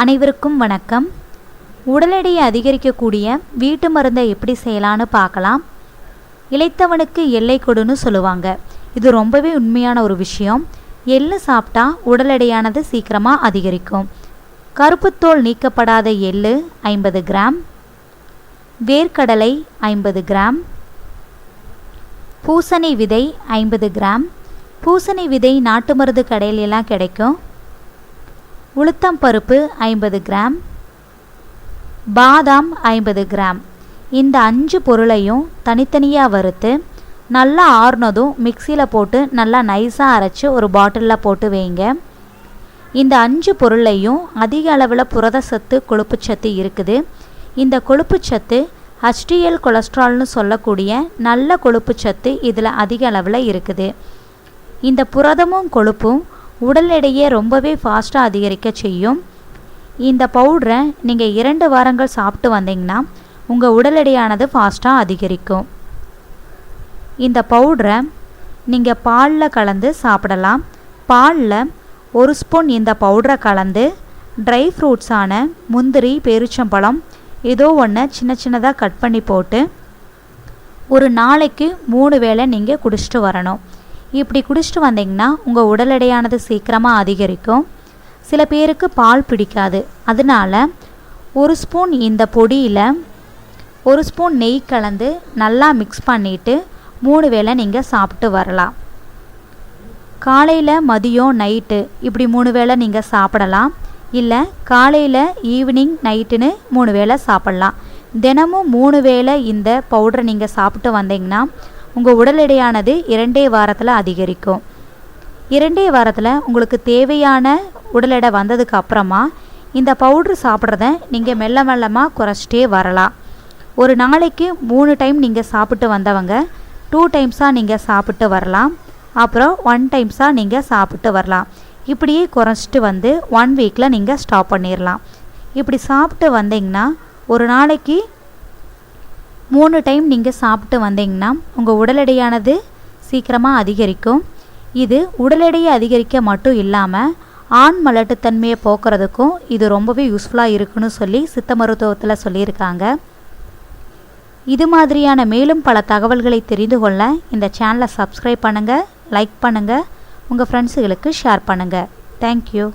அனைவருக்கும் வணக்கம். உடல் எடையை அதிகரிக்கக்கூடிய வீட்டு மருந்தை எப்படி செய்யலான்னு பார்க்கலாம். இளைத்தவனுக்கு எல்லை கொடுன்னு சொல்லுவாங்க. இது ரொம்பவே உண்மையான ஒரு விஷயம். எள்ளு சாப்பிட்டா உடல் எடையானது சீக்கிரமாக அதிகரிக்கும். கருப்புத்தோல் நீக்கப்படாத எள்ளு ஐம்பது கிராம். வேர்க்கடலை ஐம்பது கிராம். பூசணி விதை ஐம்பது கிராம். பூசணி விதை நாட்டு மருந்து கடையிலெல்லாம் கிடைக்கும். உளுத்தம் பருப்பு ஐம்பது கிராம் பாதாம் ஐம்பது கிராம். இந்த அஞ்சு பொருளையும் தனித்தனியாக வறுத்து நல்லா ஆறுனதும் மிக்சியில் போட்டு நல்லா நைஸாக அரைச்சி ஒரு பாட்டிலில் போட்டு வைங்க. இந்த அஞ்சு பொருளையும் அதிக அளவில் புரத சத்து கொழுப்பு சத்து இருக்குது. இந்த கொழுப்பு சத்து ஹச்டிஎல் கொலஸ்ட்ரால்னு சொல்லக்கூடிய நல்ல கொழுப்பு சத்து இதில் அதிக அளவில் இருக்குது. இந்த புரதமும் கொழுப்பும் உடல் எடையை ரொம்பவே ஃபாஸ்ட்டாக அதிகரிக்க செய்யும். இந்த பவுடரை நீங்கள் இரண்டு வாரங்கள் சாப்பிட்டு வந்தீங்கன்னா உங்கள் உடல் எடையானது ஃபாஸ்ட்டாக அதிகரிக்கும். இந்த பவுடரை நீங்கள் பாலில் கலந்து சாப்பிடலாம். பாலில் ஒரு ஸ்பூன் இந்த பவுடரை கலந்து ட்ரை ஃப்ரூட்ஸான முந்திரி பேரிச்சம்பழம் ஏதோ ஒன்று சின்ன சின்னதாக கட் பண்ணி போட்டு ஒரு நாளைக்கு மூணு வேளை நீங்கள் குடிச்சிட்டு வரணும். இப்படி குடிச்சிட்டு வந்தீங்கன்னா உங்கள் உடல் எடையானது சீக்கிரமாக அதிகரிக்கும். சில பேருக்கு பால் பிடிக்காது. அதனால ஒரு ஸ்பூன் இந்த பொடியில் ஒரு ஸ்பூன் நெய் கலந்து நல்லா மிக்ஸ் பண்ணிவிட்டு மூணு வேளை நீங்கள் சாப்பிட்டு வரலாம். காலையில் மதியம் நைட்டு இப்படி மூணு வேளை நீங்கள் சாப்பிடலாம். இல்லை காலையில் ஈவினிங் நைட்டுன்னு மூணு வேளை சாப்பிட்லாம். தினமும் மூணு வேளை இந்த பவுடரை நீங்கள் சாப்பிட்டு வந்தீங்கன்னா உங்கள் உடல் எடையானது இரண்டே வாரத்தில் அதிகரிக்கும். இரண்டே வாரத்தில் உங்களுக்கு தேவையான உடல் எடை வந்ததுக்கு அப்புறமா இந்த பவுட்ரு சாப்பிட்றத நீங்கள் மெல்ல மெல்லமாக குறைச்சிட்டே வரலாம். ஒரு நாளைக்கு மூணு டைம் நீங்கள் சாப்பிட்டு வந்தவங்க டூ டைம்ஸாக நீங்கள் சாப்பிட்டு வரலாம். அப்புறம் ஒன் டைம்ஸாக நீங்கள் சாப்பிட்டு வரலாம். இப்படியே குறைச்சிட்டு வந்து ஒன் வீக்கில் நீங்கள் ஸ்டாப் பண்ணிடலாம் இப்படி சாப்பிட்டு வந்தீங்கன்னா ஒரு நாளைக்கு மூணு டைம் நீங்கள் சாப்பிட்டு வந்தீங்கன்னா உங்கள் உடல் எடையானது சீக்கிரமாக அதிகரிக்கும். இது உடல் எடையை அதிகரிக்க மட்டும் இல்லாமல் ஆண் மலட்டுத்தன்மையை போக்குறதுக்கும் இது ரொம்பவே யூஸ்ஃபுல்லாக இருக்குன்னு சொல்லி சித்த மருத்துவத்தில் சொல்லியிருக்காங்க. இது மாதிரியான மேலும் பல தகவல்களை தெரிந்து கொள்ள இந்த சேனலை சப்ஸ்கிரைப் பண்ணுங்கள் லைக் பண்ணுங்கள் உங்கள் ஃப்ரெண்ட்ஸுகளுக்கு ஷேர் பண்ணுங்கள் தேங்க்யூ